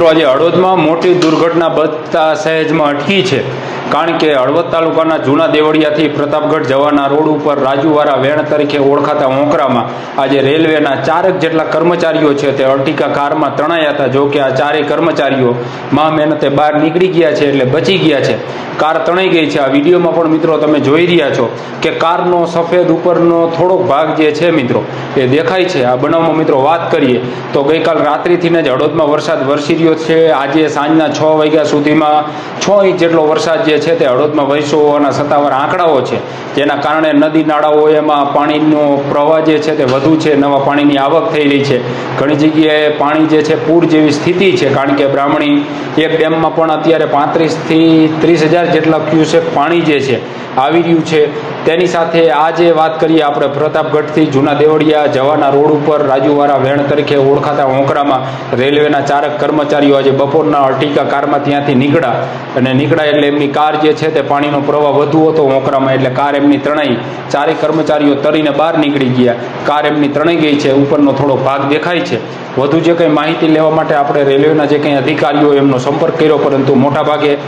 મિત્રો આજે હળવદમાં મોટી દુર્ઘટના બચતા સહેજમાં અટકી છે. કારણ કે હળવદ તાલુકાના જૂના દેવળિયાથી પ્રતાપગઢ જવાના રોડ ઉપર રાજુવારા વેણ તરીકે ઓળખાતા ઓંકરામાં આજે રેલવેના ચારક જેટલા કર્મચારીઓ છે તે અર્ટિકા કારમાં તણાયા હતા. જો કે આ ચારેય કર્મચારીઓ મા મહેનતે બહાર નીકળી ગયા છે એટલે બચી ગયા છે. કાર તણાઈ ગઈ છે. આ વિડીયોમાં પણ મિત્રો તમે જોઈ રહ્યા છો કે કારનો સફેદ ઉપરનો થોડોક ભાગ જે છે મિત્રો, એ દેખાય છે. આ બનાવમાં મિત્રો વાત કરીએ તો ગઈકાલ રાત્રિથી જ હળવદમાં વરસાદ વરસી રહ્યો છે. આજે સાંજના છ વાગ્યા સુધીમાં છ ઇંચ જેટલો વરસાદ જે છે તે હળવદમાં હોવાના સત્તાવાર આંકડાઓ છે. જેના કારણે નદી નાળાઓ એમાં પાણીનો પ્રવાહ જે છે તે વધુ છે, નવા પાણીની આવક થઈ રહી છે. ઘણી જગ્યાએ પાણી જે છે પૂર જેવી સ્થિતિ છે, કારણ કે બ્રાહ્મણી એક ડેમમાં પણ અત્યારે પાંત્રીસથી ત્રીસ હજાર જેટલા ક્યુસેક પાણી જે છે આવી રહ્યું છે. તેની સાથે આજે વાત કરીએ આપણે પ્રતાપગઢથી જૂના દેવળિયા જવાના રોડ ઉપર રાજુવારા વેણ તરીકે ઓળખાતા ઓંકરામાં રેલવેના ચારક કર્મચારીઓ આજે બપોરના અર્ટિકા કારમાં ત્યાંથી નીકળ્યા. અને નીકળ્યા એટલે એમની કાર જે છે તે પાણીનો પ્રવાહ વધુ હતો ઓંકરામાં એટલે કાર એમની ત્રણેય, ચારેય કર્મચારીઓ તરીને બહાર નીકળી ગયા. કાર એમની ત્રણેય ગઈ છે, ઉપરનો થોડો ભાગ દેખાય છે. વધુ જે કંઈ માહિતી લેવા માટે આપણે રેલવેના જે કંઈ અધિકારીઓ એમનો સંપર્ક કર્યો, પરંતુ મોટાભાગે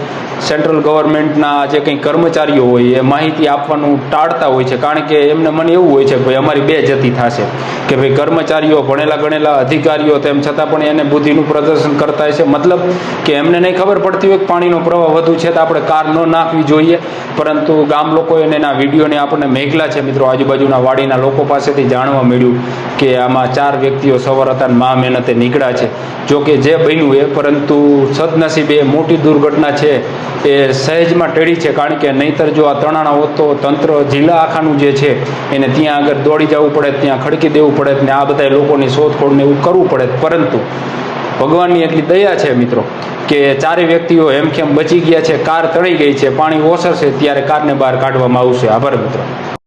સેન્ટ્રલ ગવર્મેન્ટના જે કંઈ કર્મચારીઓ હોય, એ માહિતી આપવાનું ટાળતા હોય છે. કારણ કે એમને મને એવું હોય છે ભાઈ, અમારી બે જતી થશે. કે ભાઈ, કર્મચારીઓ, ભણેલા ગણેલા અધિકારીઓ, તેમ છતાં પણ એને બુદ્ધિનું પ્રદર્શન કરતા હોય છે મતલબ કે એમને નહીં ખબર પડતી હોય કે પાણીનો પ્રવાહ વધુ છે, તો આપણે કાર ન નાખવી જોઈએ. પરંતુ ગામ લોકોએ એના વિડીયોને આપણને મેઘલા છે મિત્રો. આજુબાજુના વાડીના લોકો પાસેથી જાણવા મળ્યું કે આમાં ચાર વ્યક્તિઓ સવાર હતા અને મહા મહેનતે નીકળ્યા છે. જો કે જે બન્યું એ પરંતુ સદનસીબે મોટી દુર્ઘટના છે એ સહેજમાં ટેડી છે. કારણ કે નહીતર જો આ તણાણા હોત તો તંત્ર જિલ્લા આખાનું જે છે એને ત્યાં આગળ દોડી જવું પડે, ત્યાં ખડકી દેવું પડે, ને આ બધા લોકોની શોધખોળને એવું કરવું પડે. પરંતુ ભગવાનની એટલી દયા છે મિત્રો, કે ચારે વ્યક્તિઓ હેમખેમ બચી ગયા છે, કાર તળી ગઈ છે, પાણી ઓસરશે, ત્યારે કારને બહાર કાઢવામાં આવશે. આભાર મિત્રો.